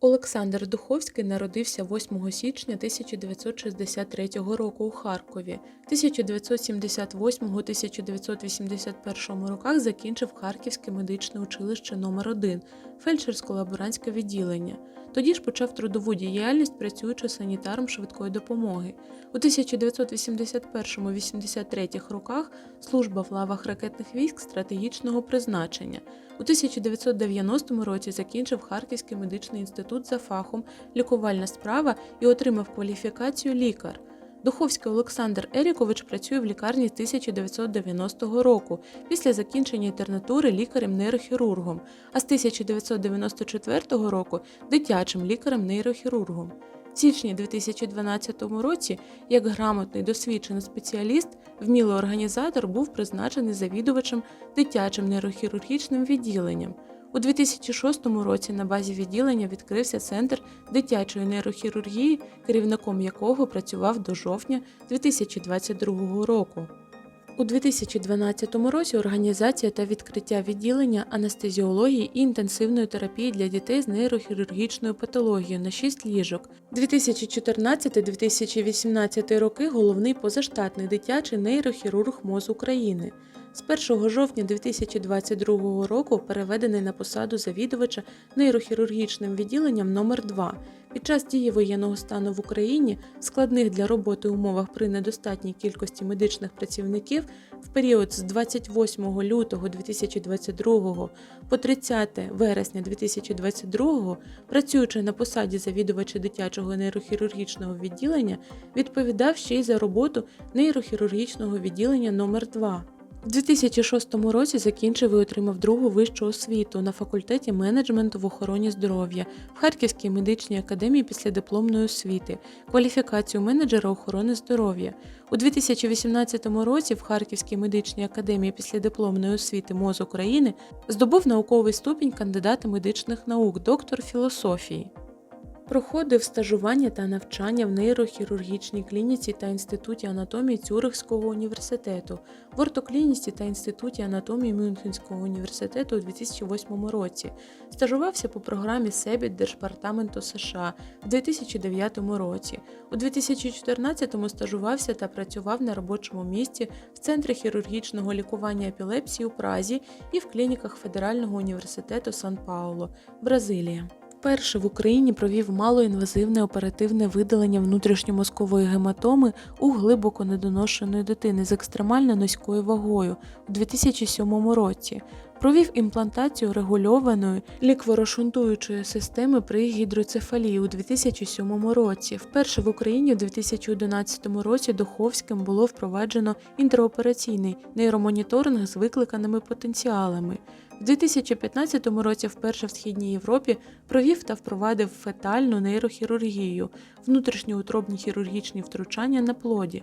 Олександр Духовський народився 8 січня 1963 року у Харкові. 1978-1981 роках закінчив Харківське медичне училище номер 1 фельдшерсько-лаборантське відділення. Тоді ж почав трудову діяльність, працюючи санітаром швидкої допомоги. У 1981-83 роках служба в лавах ракетних військ стратегічного призначення. У 1990 році закінчив Харківський медичний інститут за фахом лікувальна справа і отримав кваліфікацію лікар. Духовський Олександр Ерікович працює в лікарні з 1990 року, після закінчення інтернатури лікарем-нейрохірургом, а з 1994 року дитячим лікарем-нейрохірургом. Січні 2012 році, як грамотний досвідчений спеціаліст, вмілий організатор був призначений завідувачем дитячим нейрохірургічним відділенням. У 2006 році на базі відділення відкрився центр дитячої нейрохірургії, керівником якого працював до жовтня 2022 року. У 2012 році організація та відкриття відділення анестезіології і інтенсивної терапії для дітей з нейрохірургічною патологією на 6 ліжок. 2014-2018 роки головний позаштатний дитячий нейрохірург МОЗ України. З 1 жовтня 2022 року переведений на посаду завідувача нейрохірургічним відділенням номер 2 Під час дії воєнного стану в Україні складних для роботи умовах при недостатній кількості медичних працівників в період з 28 лютого 2022 по 30 вересня 2022, працюючи на посаді завідувача дитячого нейрохірургічного відділення, відповідав ще й за роботу нейрохірургічного відділення номер 2 у 2006 році закінчив і отримав другу вищу освіту на факультеті менеджменту в охороні здоров'я в Харківській медичній академії післядипломної освіти, кваліфікацію менеджера охорони здоров'я. У 2018 році в Харківській медичній академії післядипломної освіти МОЗ України здобув науковий ступінь кандидата медичних наук, доктор філософії. Проходив стажування та навчання в нейрохірургічній клініці та інституті анатомії Цюрихського університету, в ортоклініці та інституті анатомії Мюнхенського університету у 2008 році. Стажувався по програмі СЕБІТ Держпартаменту США в 2009 році. У 2014-му стажувався та працював на робочому місці в Центрі хірургічного лікування епілепсії у Празі і в клініках Федерального університету Сан-Пауло, Бразилія. Вперше в Україні провів малоінвазивне оперативне видалення внутрішньомозкової гематоми у глибоко недоношеної дитини з екстремально низькою вагою у 2007 році. Провів імплантацію регульованої лікворошунтуючої системи при гідроцефалії у 2007 році. Вперше в Україні у 2011 році Духовським було впроваджено інтраопераційний нейромоніторинг з викликаними потенціалами. У 2015 році вперше в Східній Європі провів та впровадив фетальну нейрохірургію, внутрішньоутробні хірургічні втручання на плоді.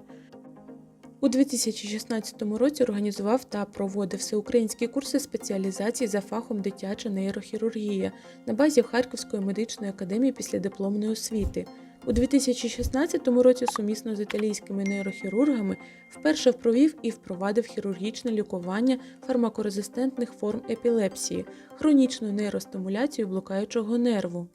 У 2016 році організував та проводив всеукраїнські курси спеціалізації за фахом дитяча нейрохірургія на базі Харківської медичної академії післядипломної освіти. У 2016 році сумісно з італійськими нейрохірургами вперше провів і впровадив хірургічне лікування фармакорезистентних форм епілепсії, хронічну нейростимуляцію блукаючого нерву.